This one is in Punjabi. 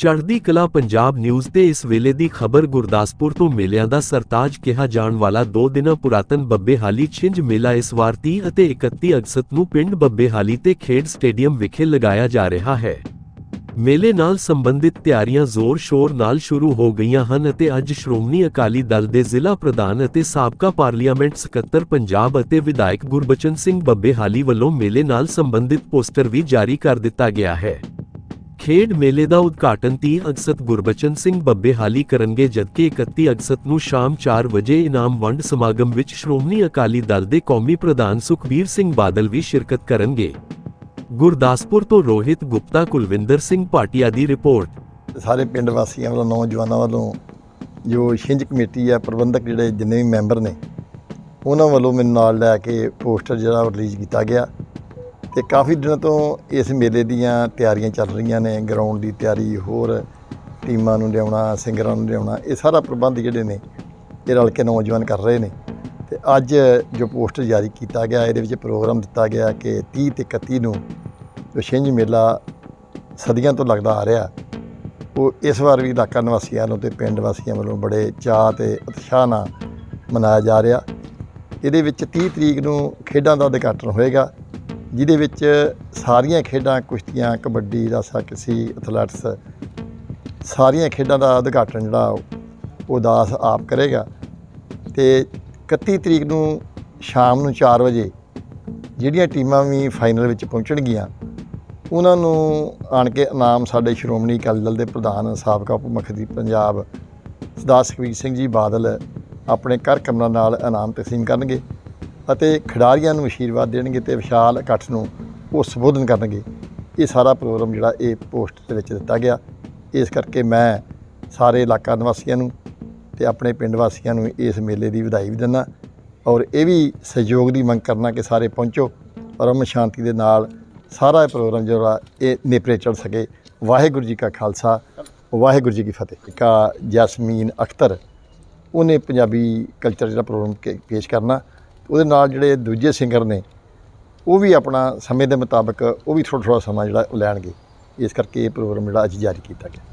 ਚੜ੍ਹਦੀ ਕਲਾ ਪੰਜਾਬ ਨਿਊਜ਼ ਤੇ ਇਸ ਵੇਲੇ ਦੀ ਖਬਰ ਗੁਰਦਾਸਪੁਰ ਤੋਂ ਮੇਲਿਆਂ ਦਾ ਸਰਤਾਜ ਕਿਹਾ ਜਾਣ ਵਾਲਾ ਦੋ ਦਿਨਾਂ ਪੁਰਾਤਨ ਬੱਬੇਹਾਲੀ ਛਿੰਝ ਮੇਲਾ ਇਸ ਵਾਰ 30 ਅਤੇ 31 ਅਗਸਤ ਨੂੰ ਪਿੰਡ ਬੱਬੇਹਾਲੀ ਤੇ ਖੇਡ ਸਟੇਡੀਅਮ ਵਿਖੇ ਲਗਾਇਆ ਜਾ ਰਿਹਾ ਹੈ। ਮੇਲੇ ਨਾਲ ਸੰਬੰਧਿਤ ਤਿਆਰੀਆਂ ਜ਼ੋਰ-ਸ਼ੋਰ ਨਾਲ ਸ਼ੁਰੂ ਹੋ ਗਈਆਂ ਹਨ ਅਤੇ ਅੱਜ ਸ਼੍ਰੋਮਣੀ ਅਕਾਲੀ ਦਲ ਦੇ ਜ਼ਿਲ੍ਹਾ ਪ੍ਰਧਾਨ ਅਤੇ ਸਾਬਕਾ ਪਾਰਲੀਮੈਂਟ ਸਕੱਤਰ ਪੰਜਾਬ ਅਤੇ ਵਿਧਾਇਕ ਗੁਰਬਚਨ ਸਿੰਘ ਬੱਬੇਹਾਲੀ ਵੱਲੋਂ ਮੇਲੇ ਨਾਲ ਸੰਬੰਧਿਤ ਪੋਸਟਰ ਵੀ ਜਾਰੀ ਕਰ ਦਿੱਤਾ ਗਿਆ ਹੈ। ਖੇਡ ਮੇਲੇ ਦਾ ਉਦਘਾਟਨ 30 ਅਗਸਤ ਗੁਰਬਚਨ ਸਿੰਘ ਬੱਬੇਹਾਲੀ ਕਰਨਗੇ, ਜਦਕਿ 31 ਅਗਸਤ ਨੂੰ ਸ਼ਾਮ 4 ਵਜੇ ਇਨਾਮ ਵੰਡ ਸਮਾਗਮ ਵਿੱਚ ਸ਼੍ਰੋਮਣੀ ਅਕਾਲੀ ਦਲ ਦੇ ਕੌਮੀ ਪ੍ਰਧਾਨ ਸੁਖਬੀਰ ਸਿੰਘ ਬਾਦਲ ਵੀ ਸ਼ਿਰਕਤ ਕਰਨਗੇ। ਗੁਰਦਾਸਪੁਰ ਤੋਂ ਰੋਹਿਤ ਗੁਪਤਾ, ਕੁਲਵਿੰਦਰ ਸਿੰਘ ਭਾਟੀਆ ਦੀ ਰਿਪੋਰਟ। ਸਾਰੇ ਪਿੰਡ ਵਾਸੀਆਂ ਵੱਲੋਂ, ਨੌਜਵਾਨਾਂ ਵੱਲੋਂ ਜੋ ਛਿੰਝ ਕਮੇਟੀ ਆ, ਪ੍ਰਬੰਧਕ ਜਿਹੜੇ ਜਿੰਨੇ ਵੀ ਮੈਂਬਰ ਨੇ, ਉਹਨਾਂ ਵੱਲੋਂ ਮੈਨੂੰ ਨਾਲ ਲੈ ਕੇ ਪੋਸਟਰ ਜਿਹੜਾ ਰਿਲੀਜ਼ ਕੀਤਾ ਗਿਆ। ਤੇ ਕਾਫੀ ਦਿਨਾਂ ਤੋਂ ਇਸ ਮੇਲੇ ਦੀਆਂ ਤਿਆਰੀਆਂ ਚੱਲ ਰਹੀਆਂ ਨੇ ਗਰਾਊਂਡ ਦੀ ਤਿਆਰੀ, ਹੋਰ ਟੀਮਾਂ ਨੂੰ ਲਿਆਉਣਾ, ਸਿੰਗਰਾਂ ਨੂੰ ਲਿਆਉਣਾ, ਇਹ ਸਾਰਾ ਪ੍ਰਬੰਧ ਜਿਹੜੇ ਨੇ, ਇਹ ਰਲ ਕੇ ਨੌਜਵਾਨ ਕਰ ਰਹੇ ਨੇ। ਤੇ ਅੱਜ ਜੋ ਪੋਸਟਰ ਜਾਰੀ ਕੀਤਾ ਗਿਆ, ਇਹਦੇ ਵਿੱਚ ਪ੍ਰੋਗਰਾਮ ਦਿੱਤਾ ਗਿਆ ਕਿ 30 ਤੇ 31 ਨੂੰ ਜੋ ਛਿੰਝ ਮੇਲਾ ਸਦੀਆਂ ਤੋਂ ਲੱਗਦਾ ਆ ਰਿਹਾ, ਉਹ ਇਸ ਵਾਰ ਵੀ ਇਲਾਕਾ ਨਿਵਾਸੀਆਂ ਵੱਲੋਂ ਤੇ ਪਿੰਡ ਵਾਸੀਆਂ ਵੱਲੋਂ ਬੜੇ ਚਾਅ ਤੇ ਉਤਸ਼ਾਹ ਨਾਲ ਮਨਾਇਆ ਜਾ ਰਿਹਾ। ਇਹਦੇ ਵਿੱਚ 30 ਤਰੀਕ ਨੂੰ ਖੇਡਾਂ ਦਾ ਉਦਘਾਟਨ ਹੋਏਗਾ। ਜਿਹਦੇ ਵਿੱਚ ਸਾਰੀਆਂ ਖੇਡਾਂ ਕੁਸ਼ਤੀਆਂ, ਕਬੱਡੀ, ਰਸਾ ਕਸੀ ਐਥਲੈਟਿਕਸ, ਸਾਰੀਆਂ ਖੇਡਾਂ ਦਾ ਉਦਘਾਟਨ ਜਿਹੜਾ ਉਹ ਦਾਸ ਆਪ ਕਰੇਗਾ। ਤੇ 31 ਤਰੀਕ ਨੂੰ ਸ਼ਾਮ ਨੂੰ 4 ਵਜੇ ਜਿਹੜੀਆਂ ਟੀਮਾਂ ਵੀ ਫਾਈਨਲ ਵਿੱਚ ਪਹੁੰਚਣਗੀਆਂ, ਉਹਨਾਂ ਨੂੰ ਆਣ ਕੇ ਇਨਾਮ ਸਾਡੇ ਸ਼੍ਰੋਮਣੀ ਅਕਾਲੀ ਦਲ ਦੇ ਪ੍ਰਧਾਨ ਸਾਬਕਾ ਉਪ ਮੁੱਖਮੰਤਰੀ ਪੰਜਾਬ ਸਰਦਾਰ ਸੁਖਬੀਰ ਸਿੰਘ ਜੀ ਬਾਦਲ ਆਪਣੇ ਕਰ ਕਮਰਾਂ ਨਾਲ ਇਨਾਮ ਤਕਸੀਮ ਕਰਨਗੇ। ਅਤੇ ਖਿਡਾਰੀਆਂ ਨੂੰ ਅਸ਼ੀਰਵਾਦ ਦੇਣਗੇ ਤੇ ਵਿਸ਼ਾਲ ਇਕੱਠ ਨੂੰ ਉਹ ਸੰਬੋਧਨ ਕਰਨਗੇ। ਇਹ ਸਾਰਾ ਪ੍ਰੋਗਰਾਮ ਜਿਹੜਾ ਇਹ ਪੋਸਟ ਦੇ ਵਿੱਚ ਦਿੱਤਾ ਗਿਆ। ਇਸ ਕਰਕੇ ਮੈਂ ਸਾਰੇ ਇਲਾਕਾ ਨਿਵਾਸੀਆਂ ਨੂੰ ਤੇ ਆਪਣੇ ਪਿੰਡ ਵਾਸੀਆਂ ਨੂੰ ਇਸ ਮੇਲੇ ਦੀ ਵਧਾਈ ਵੀ ਦਿੰਦਾ ਔਰ ਇਹ ਵੀ ਸਹਿਯੋਗ ਦੀ ਮੰਗ ਕਰਨਾ ਕਿ ਸਾਰੇ ਪਹੁੰਚੋ ਔਰ ਅਮਨ ਸ਼ਾਂਤੀ ਦੇ ਨਾਲ ਸਾਰਾ ਇਹ ਪ੍ਰੋਗਰਾਮ ਜਿਹੜਾ ਇਹ ਨੇਪਰੇ ਚੜ ਸਕੇ। ਵਾਹਿਗੁਰੂ ਜੀ ਕਾ ਖਾਲਸਾ, ਵਾਹਿਗੁਰੂ ਜੀ ਕੀ ਫਤਿਹ। ਕਾ ਜਸਮੀਨ ਅਖਤਰ, ਉਹਨੇ ਪੰਜਾਬੀ ਕਲਚਰ ਜਿਹੜਾ ਪ੍ਰੋਗਰਾਮ ਪੇਸ਼ ਕਰਨਾ ਉਹਦੇ ਨਾਲ ਜਿਹੜੇ ਦੂਜੇ ਸਿੰਗਰ ਨੇ, ਉਹ ਵੀ ਆਪਣਾ ਸਮੇਂ ਦੇ ਮੁਤਾਬਕ ਉਹ ਵੀ ਥੋੜ੍ਹਾ ਥੋੜ੍ਹਾ ਸਮਾਂ ਜਿਹੜਾ ਉਹ ਲੈਣਗੇ। ਇਸ ਕਰਕੇ ਇਹ ਪ੍ਰੋਗਰਾਮ ਜਿਹੜਾ ਅੱਜ ਜਾਰੀ ਕੀਤਾ ਗਿਆ।